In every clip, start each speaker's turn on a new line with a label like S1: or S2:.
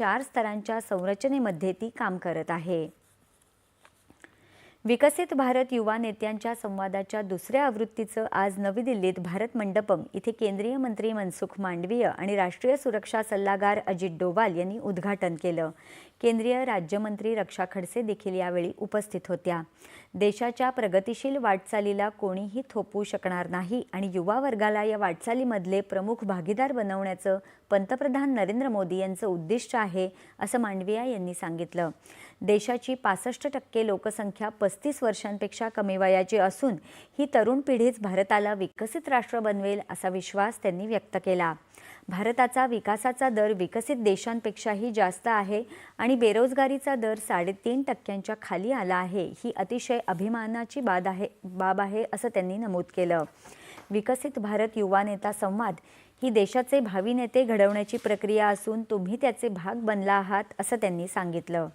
S1: चार स्तरांच्या संरचनेमध्ये ती काम करत आहे. विकसित भारत युवा नेत्यांच्या संवादाच्या दुसऱ्या आवृत्तीचं आज नवी दिल्लीत भारत मंडपम. इथे केंद्रीय मंत्री मनसुख मांडवीय आणि राष्ट्रीय सुरक्षा सल्लागार अजित डोवाल यांनी उद्घाटन केलं. केंद्रीय राज्यमंत्री रक्षा खडसे देखील यावेळी उपस्थित होत्या. देशाच्या प्रगतिशील वाटचालीला कोणीही थोपवू शकणार नाही आणि युवा वर्गाला या वाटचालीमधले प्रमुख भागीदार बनवण्याचं पंतप्रधान नरेंद्र मोदी यांचं उद्दिष्ट आहे असं मांडविया यांनी सांगितलं. देशाची पासष्ट टक्के लोकसंख्या पस्तीस वर्षांपेक्षा कमी वयाची असून ही तरुण पिढीच भारताला विकसित राष्ट्र बनवेल असा विश्वास त्यांनी व्यक्त केला. भारताचा विकासाचा दर विकसित देशांपेक्षाही जास्त आहे आणि बेरोजगारीचा दर साडेतीन टक्क्यांच्या खाली आला आहे. ही अतिशय अभिमानाची बाब आहे बाब आहे असं त्यांनी नमूद केलं. विकसित भारत युवा नेता संवाद ही देशाचे भावी नेते घडवण्याची प्रक्रिया असून तुम्ही त्याचे भाग बनला आहात असं त्यांनी सांगितलं.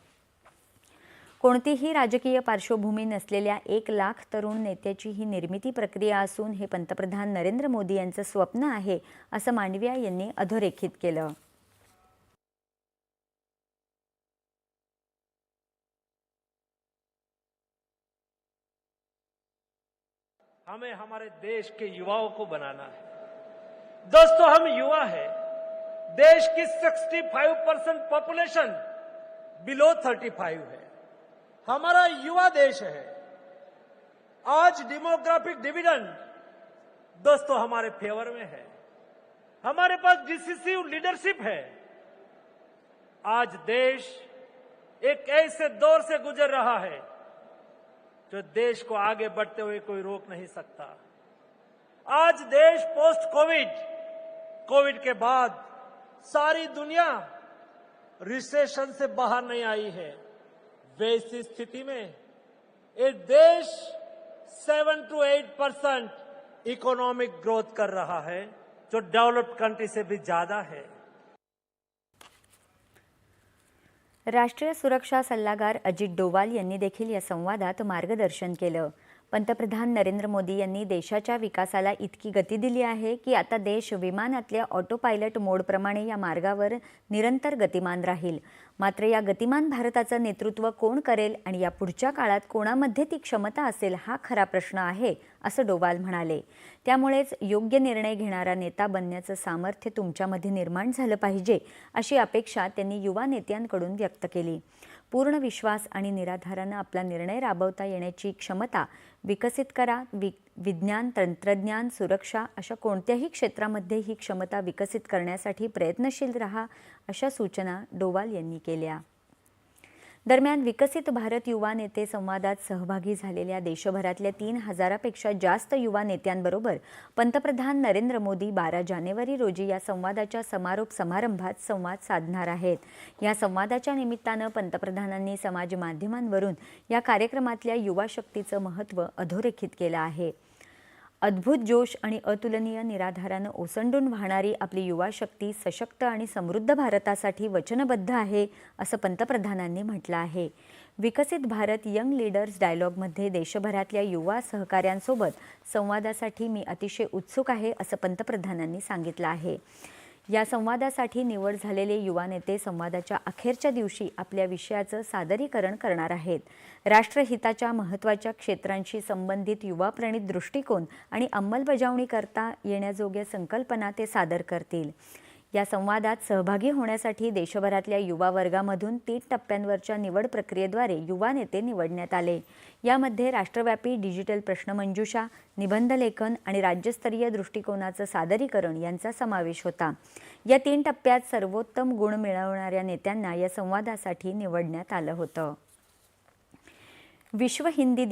S1: कोणतीही राजकीय पार्श्वभूमी नसलेल्या एक लाख तरुण नेत्याची ही निर्मिती प्रक्रिया असून हे पंतप्रधान नरेंद्र मोदी यांचं स्वप्न आहे असं मांडविया यांनी अधोरेखित केलं.
S2: हमें हमारे देश के युवाओं को बनाना है। दोस्तों हम युवा है। देश की 65 परसेंट पॉपुलेशन बिलो 35 है। हमारा युवा देश है। आज डेमोग्राफिक डिविडेंड दोस्तों हमारे फेवर में है। हमारे पास डिसिसिव लीडरशिप है। आज देश एक ऐसे दौर से गुजर रहा है जो देश को आगे बढ़ते हुए कोई रोक नहीं सकता। आज देश पोस्ट कोविड कोविड के बाद सारी दुनिया रिसेशन से बाहर नहीं आई है। वैसी स्थिति में ये देश seven two eight percent economic growth कर रहा है, जो डेवलप्ड कंट्री से भी ज़्यादा है।
S1: राष्ट्रीय सुरक्षा सल्लागार अजित डोवाल यांनी देखील या संवादात मार्गदर्शन केलं. पंतप्रधान नरेंद्र मोदी यांनी देशाच्या विकासाला इतकी गती दिली आहे की आता देश विमानातल्या ऑटो पायलट मोडप्रमाणे या मार्गावर निरंतर गतिमान राहील. मात्र या गतिमान भारताचं नेतृत्व कोण करेल आणि या पुढच्या काळात कोणामध्ये ती क्षमता असेल हा खरा प्रश्न आहे असं डोवाल म्हणाले. त्यामुळेच योग्य निर्णय घेणारा नेता बनण्याचं सामर्थ्य तुमच्यामध्ये निर्माण झालं पाहिजे अशी अपेक्षा त्यांनी युवा नेत्यांकडून व्यक्त केली. पूर्ण विश्वास आणि निराधारानं आपला निर्णय राबवता येण्याची क्षमता विकसित करा वि विज्ञान तंत्रज्ञान सुरक्षा अशा कोणत्याही क्षेत्रामध्ये ही क्षमता विकसित करण्यासाठी प्रयत्नशील रहा अशा सूचना डोवाल यांनी केल्या. दरम्यान विकसित भारत युवा नेते संवादात सहभागी झालेल्या देशभरातल्या तीन हजारापेक्षा जास्त युवा नेत्यांबरोबर पंतप्रधान नरेंद्र मोदी बारा जानेवारी रोजी या संवादाच्या समारोप समारंभात संवाद साधणार आहेत. या संवादाच्या निमित्तानं पंतप्रधानांनी समाज माध्यमांवरून या कार्यक्रमातल्या युवा शक्तीचं महत्त्व अधोरेखित केलं आहे. अद्भुत जोश आणि अतुलनीय निराधारानं ओसंडून वाहणारी आपली युवा शक्ती सशक्त आणि समृद्ध भारतासाठी वचनबद्ध आहे असं पंतप्रधानांनी म्हटलं आहे. विकसित भारत यंग लीडर्स डायलॉगमध्ये देशभरातल्या युवा सहकाऱ्यांसोबत संवादासाठी मी अतिशय उत्सुक आहे असं पंतप्रधानांनी सांगितलं आहे. या संवादासाठी निवड झालेले युवा नेते संवादाच्या अखेरच्या दिवशी आपल्या विषयाचं सादरीकरण करणार आहेत. राष्ट्रहिताच्या महत्त्वाच्या क्षेत्रांशी संबंधित युवाप्रणित दृष्टिकोन आणि अंमलबजावणी करता येण्याजोग्या संकल्पना ते सादर करतील. या संवादात सहभागी होण्यासाठी देशभरातल्या युवा वर्गामधून तीन टप्प्यांवरच्या निवड प्रक्रियेद्वारे युवा नेते निवडण्यात आले. यामध्ये राष्ट्रव्यापी डिजिटल प्रश्नमंजुषा निबंधलेखन आणि राज्यस्तरीय दृष्टिकोनाचं सादरीकरण यांचा समावेश होता. या तीन टप्प्यात सर्वोत्तम गुण मिळवणाऱ्या नेत्यांना या संवादासाठी निवडण्यात आलं होतं. विश्व हिंदी